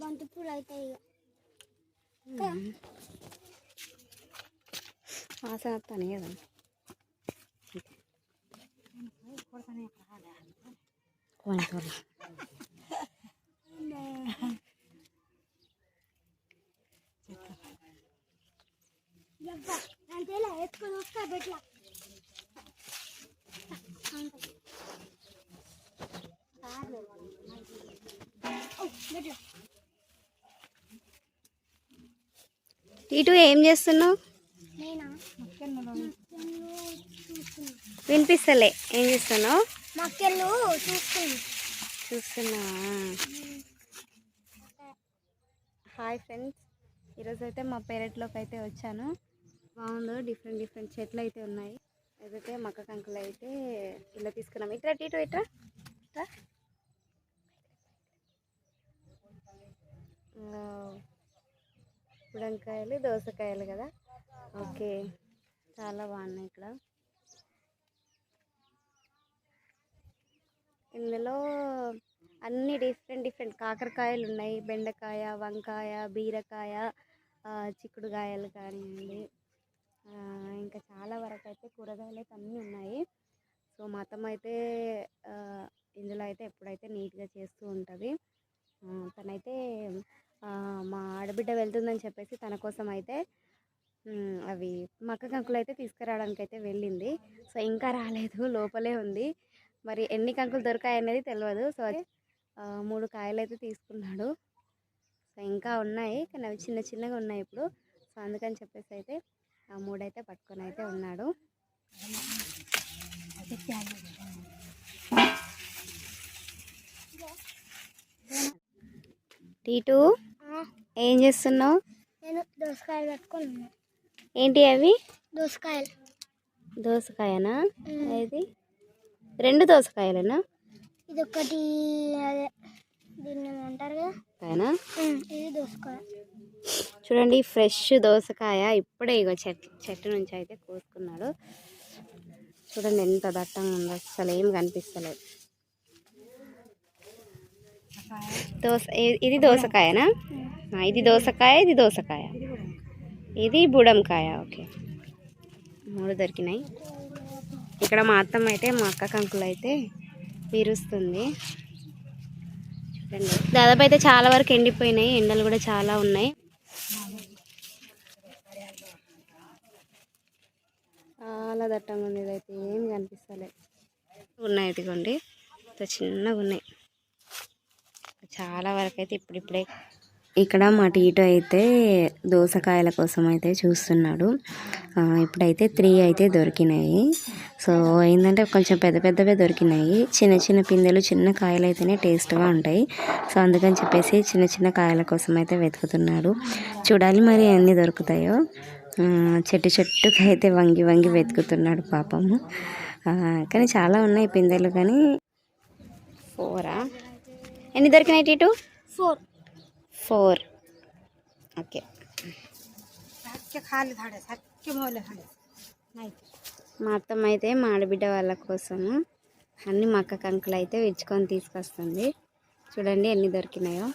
బంతిపూలు అవుతాయి ఇక వాసన వస్తానే కదా కోనకూరలు. అంతేలా వస్తా ఇటు ఏం చేస్తున్నావు? నేనా? వినిపిస్తలే. ఏం చేస్తున్నావు? చూస్తున్నావా? Hi friends. ఈరోజు అయితే మా పెరట్లోకి అయితే వచ్చాను. బాగుందో డిఫరెంట్ డిఫరెంట్ చెట్లు అయితే ఉన్నాయి. అయితే మక్క కంకులు అయితే ఇలా తీసుకున్నాం. ఇట్రా ఇటు ఇట్రా. ఇట్రా. దోసకాయలు కదా? ఓకే. చాలా బాగున్నాయి ఇక్కడ. ఇందులో అన్ని డిఫరెంట్ డిఫరెంట్ కాకరకాయలు ఉన్నాయి. బెండకాయ వంకాయ బీరకాయ చిక్కుడుకాయలు కానివ్వండి. ఇంకా చాలా వరకు అయితే కూరగాయలు అయితే అన్నీ ఉన్నాయి. సో మా అత్తమ్మ అయితే ఇందులో అయితే ఎప్పుడైతే నీట్గా చేస్తూ ఉంటుంది తనైతే మా ఆడబిడ్డ వెళ్తుందని చెప్పేసి తన కోసం అయితే అవి మక్క కంకులు అయితే తీసుకురావడానికి అయితే వెళ్ళింది. సో ఇంకా రాలేదు లోపలే ఉంది. మరి ఎన్ని కంకులు దొరికాయనేది తెలియదు సో మూడు కాయలు అయితే తీసుకున్నాడు. సో ఇంకా ఉన్నాయి కానీ అవి చిన్న చిన్నగా ఉన్నాయి ఇప్పుడు. సో అందుకని చెప్పేసి అయితే ఆ మూడైతే పట్టుకొని అయితే ఉన్నాడు. టీటు ఏం చేస్తున్నావు? నేను దోసకాయలు పెట్టుకొని ఉన్నా. ఏంటి అవి? దోసకాయలు. దోసకాయనా. ఇది రెండు దోసకాయలేనా? ఇది ఒకటి అదే దీన్ని ఏమంటారు కదా ఇది దోసకాయ. చూడండి ఫ్రెష్ దోసకాయ ఇప్పుడే ఇగో చెట్టు చెట్టు నుంచి అయితే కోసుకున్నాడు. చూడండి ఎంత దట్టంగా ఉందో అసలు ఏం కనిపిస్తలేదు. దోస ఇది దోసకాయనా? ఇది దోసకాయ ఇది దోసకాయ. ఇది బుడంకాయ. ఓకే. మూడు దొరికినాయి. ఇక్కడ మా అత్తమ్మ అయితే మా అక్క కంకులు అయితే విరుస్తుంది. చూడండి. దాదాపు అయితే చాలా వరకు ఎండిపోయినాయి ఎండలు కూడా చాలా ఉన్నాయి. చాలా దట్టంగా ఉంది ఇదైతే ఏం కనిపిస్తలే. ఉన్నాయి ఇదిగోండి. ఇంత చిన్నగా ఉన్నాయి. చాలా వరకు అయితే ఇప్పుడిప్పుడే ఇక్కడ మా టీటో అయితే దోసకాయల కోసం అయితే చూస్తున్నాడు. ఇప్పుడైతే త్రీ అయితే దొరికినాయి. సో ఏంటంటే కొంచెం పెద్ద పెద్దవే దొరికినాయి. చిన్న చిన్న పిందెలు చిన్న కాయలు అయితేనే టేస్ట్గా ఉంటాయి. సో అందుకని చెప్పేసి చిన్న చిన్న కాయల కోసం అయితే వెతుకుతున్నాడు. చూడాలి మరి ఎన్ని దొరుకుతాయో. చెట్టు చెట్టుకి అయితే వంగి వంగి వెతుకుతున్నాడు పాపము. కానీ చాలా ఉన్నాయి పిందెలు కానీ. ఫోరా? ఎన్ని దొరికినాయి టీటు? ఫోర్. ఫోర్. ఓకే. మా అత్తమ్మ అయితే మా ఆడబిడ్డ వాళ్ళ కోసము అన్ని మక్క కంకులు అయితే విచ్చుకొని తీసుకొస్తుంది. చూడండి ఎన్ని దొరికినాయో.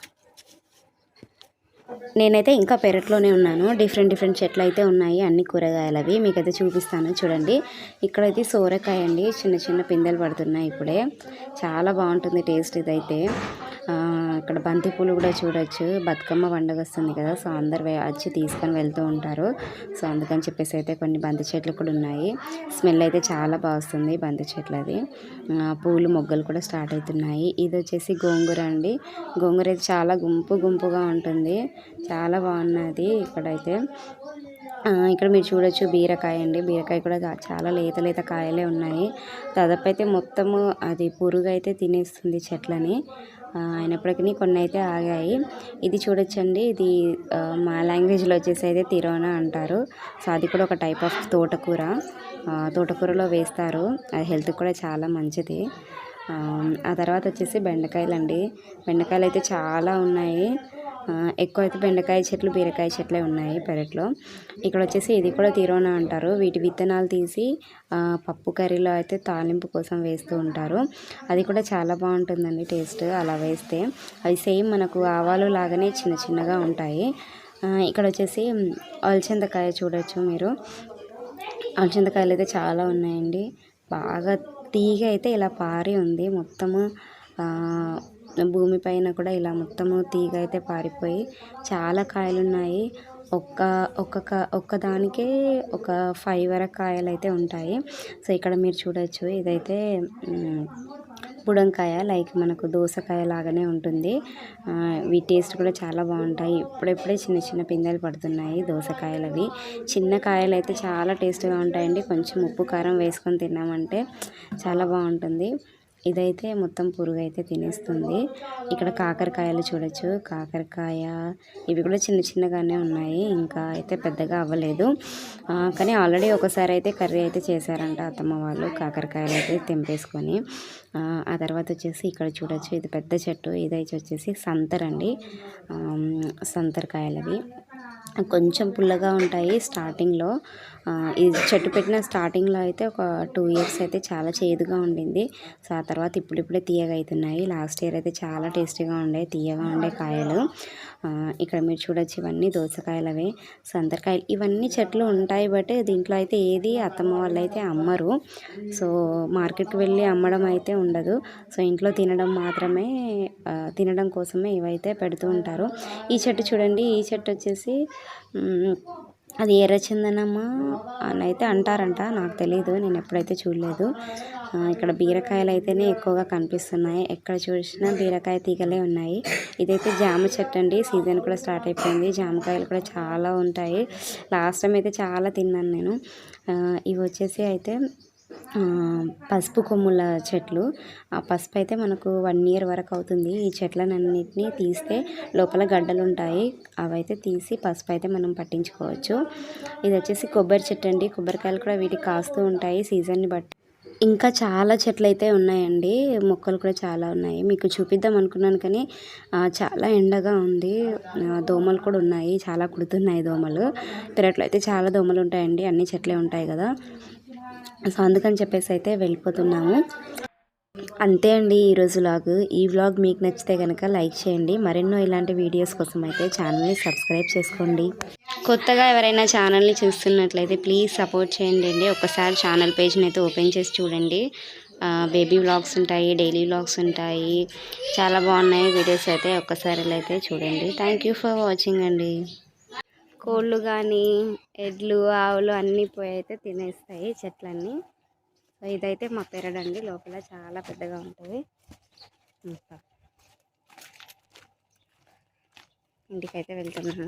నేనైతే ఇంకా పెరట్లోనే ఉన్నాను. డిఫరెంట్ డిఫరెంట్ చెట్లు అయితే ఉన్నాయి. అన్ని కూరగాయలవి మీకైతే చూపిస్తాను. చూడండి. ఇక్కడైతే సోరకాయ అండి చిన్న చిన్న పిందెలు పడుతున్నాయి ఇప్పుడే. చాలా బాగుంటుంది టేస్ట్ ఇదైతే. ఇక్కడ బంతి పూలు కూడా చూడొచ్చు. బతుకమ్మ పండుగ వస్తుంది కదా సో అందరు వచ్చి తీసుకొని వెళ్తూ ఉంటారు. సో అందుకని చెప్పేసి అయితే కొన్ని బంతి చెట్లు కూడా ఉన్నాయి. స్మెల్ అయితే చాలా బాగుస్తుంది బంతి చెట్లది అది. పూలు మొగ్గలు కూడా స్టార్ట్ అవుతున్నాయి. ఇది వచ్చేసి గోంగూర అండి. గోంగూర అయితే చాలా గుంపు గుంపుగా ఉంటుంది. చాలా బాగున్నది ఇక్కడైతే. ఇక్కడ మీరు చూడొచ్చు బీరకాయ అండి. బీరకాయ కూడా చాలా లేత లేత కాయలే ఉన్నాయి. దాదాపు అయితే మొత్తము అది పురుగు అయితే తినేస్తుంది చెట్లని. అయినప్పటికీ కొన్ని అయితే ఆగాయి. ఇది చూడొచ్చండి. ఇది మా లాంగ్వేజ్లో వచ్చేసి అయితే తిరోనా అంటారు. సో అది కూడా ఒక టైప్ ఆఫ్ తోటకూర. తోటకూరలో వేస్తారు. అది హెల్త్ కూడా చాలా మంచిది. ఆ, తర్వాత వచ్చేసి బెండకాయలు అండి బెండకాయలు అయితే చాలా ఉన్నాయి. ఎక్కువ అయితే బెండకాయ చెట్లు బీరకాయ చెట్లే ఉన్నాయి పెరట్లో. ఇక్కడ వచ్చేసి ఇది కూడా తీరోన అంటారు. వీటి విత్తనాలు తీసి పప్పు కర్రీలో అయితే తాలింపు కోసం వేస్తూ ఉంటారు. అది కూడా చాలా బాగుంటుందండి టేస్ట్ అలా వేస్తే. అవి సేమ్ మనకు ఆవాలు లాగానే చిన్న చిన్నగా ఉంటాయి. ఇక్కడ వచ్చేసి అలచందకాయ చూడొచ్చు మీరు. అలచందకాయలు అయితే చాలా ఉన్నాయండి. బాగా తీగ అయితే ఇలా పారి ఉంది. మొత్తము భూమి పైన కూడా ఇలా మొత్తము తీగ అయితే పారిపోయి చాలా కాయలు ఉన్నాయి ఒక్క ఒక్క కా- ఒక ఫైవ్ వరకు కాయలు అయితే ఉంటాయి. సో ఇక్కడ మీరు చూడొచ్చు. ఇదైతే బుడంకాయ. లైక్ మనకు దోసకాయ లాగానే ఉంటుంది. ఈ టేస్ట్ కూడా చాలా బాగుంటాయి. ఇప్పుడెప్పుడే చిన్న చిన్న పిందెలు పడుతున్నాయి దోసకాయలు అవి చిన్న కాయలు అయితే చాలా టేస్ట్గా ఉంటాయండి. కొంచెం ఉప్పు కారం వేసుకొని తిన్నామంటే చాలా బాగుంటుంది. ఇదైతే మొత్తం పురుగు అయితే తినేస్తుంది. ఇక్కడ కాకరకాయలు చూడొచ్చు. కాకరకాయ ఇవి కూడా చిన్న చిన్నగానే ఉన్నాయి. ఇంకా అయితే పెద్దగా అవ్వలేదు. కానీ ఆల్రెడీ ఒకసారి అయితే కర్రీ అయితే చేశారంట అత్తమ్మ వాళ్ళు కాకరకాయలు అయితే తెంపేసుకొని. ఆ, తర్వాత వచ్చేసి ఇక్కడ చూడొచ్చు. ఇది పెద్ద చెట్టు. ఇదైతే వచ్చేసి సంతర్ అండి ఆమ్, కొంచెం పుల్లగా ఉంటాయి స్టార్టింగ్లో. ఈ చెట్టు పెట్టిన స్టార్టింగ్లో అయితే ఒక టూ ఇయర్స్ అయితే చాలా చేదుగా ఉండింది. సో ఆ తర్వాత ఇప్పుడిప్పుడే తీయగా అవుతున్నాయి లాస్ట్ ఇయర్ అయితే చాలా టేస్టీగా ఉండే తీయగా ఉండే కాయలు. ఇక్కడ మీరు చూడొచ్చు ఇవన్నీ దోసకాయలు అవే సంతరకాయలు ఇవన్నీ చెట్లు ఉంటాయి బట్ దీంట్లో అయితే ఏది అత్తమ్మ వాళ్ళు అయితే అమ్మరు. సో మార్కెట్కి వెళ్ళి అమ్మడం అయితే ఉండదు. సో ఇంట్లో తినడం మాత్రమే తినడం కోసమే ఇవైతే పెడుతూ ఉంటారు. ఈ చెట్టు చూడండి ఈ చెట్టు వచ్చేసి అది ఎర్రచందనమా అని అయితే అంటారంట. నాకు తెలియదు నేను ఎప్పుడైతే చూడలేదు. ఇక్కడ బీరకాయలు అయితేనే ఎక్కువగా కనిపిస్తున్నాయి. ఎక్కడ చూసినా బీరకాయ తీగలే ఉన్నాయి. ఇదైతే జామ చెట్టు అండి. సీజన్ కూడా స్టార్ట్ అయిపోయింది. జామకాయలు కూడా చాలా ఉంటాయి. లాస్ట్ టైం అయితే చాలా తిన్నాను నేను. ఇవి వచ్చేసి అయితే పసుపు కొమ్ముల చెట్లు. ఆ పసుపు అయితే మనకు వన్ ఇయర్ వరకు అవుతుంది. ఈ చెట్లనన్నిటిని తీస్తే లోపల గడ్డలు ఉంటాయి అవైతే తీసి పసుపు అయితే మనం పట్టించుకోవచ్చు. ఇది వచ్చేసి కొబ్బరి చెట్టు అండి. కొబ్బరికాయలు కూడా వీటికి కాస్తూ ఉంటాయి సీజన్ని బట్టి. ఇంకా చాలా చెట్లు అయితే ఉన్నాయండి. మొక్కలు కూడా చాలా ఉన్నాయి. మీకు చూపిద్దాం అనుకున్నాను కానీ చాలా ఎండగా ఉంది. దోమలు కూడా ఉన్నాయి. చాలా కుడుతున్నాయి దోమలు. పెరట్లో అయితే చాలా దోమలు ఉంటాయండి అన్ని చెట్లే ఉంటాయి కదా. సో అందుకని చెప్పేసి అయితే వెళ్ళిపోతున్నాము. అంతే అండి ఈరోజు వ్లాగ్ ఈ వ్లాగ్ మీకు నచ్చితే కనుక లైక్ చేయండి. మరెన్నో ఇలాంటి వీడియోస్ కోసం అయితే ఛానల్ని సబ్స్క్రైబ్ చేసుకోండి. కొత్తగా ఎవరైనా ఛానల్ని చూస్తున్నట్లయితే ప్లీజ్ సపోర్ట్ చేయండి అండి. ఒకసారి ఛానల్ పేజ్ని అయితే ఓపెన్ చేసి చూడండి. బేబీ వ్లాగ్స్ ఉంటాయి డైలీ వ్లాగ్స్ ఉంటాయి. చాలా బాగున్నాయి వీడియోస్ అయితే. ఒక్కసారి అయితే చూడండి. థ్యాంక్ యూ ఫర్ వాచింగ్ అండి. కోళ్ళు కానీ ఎడ్లు ఆవులు అన్నీ పోయి అయితే తినేస్తాయి చెట్లన్నీ. సో ఇదైతే మా పెరడండి. లోపల చాలా పెద్దగా ఉంటుంది. ఇంటికైతే వెళ్తున్నాను.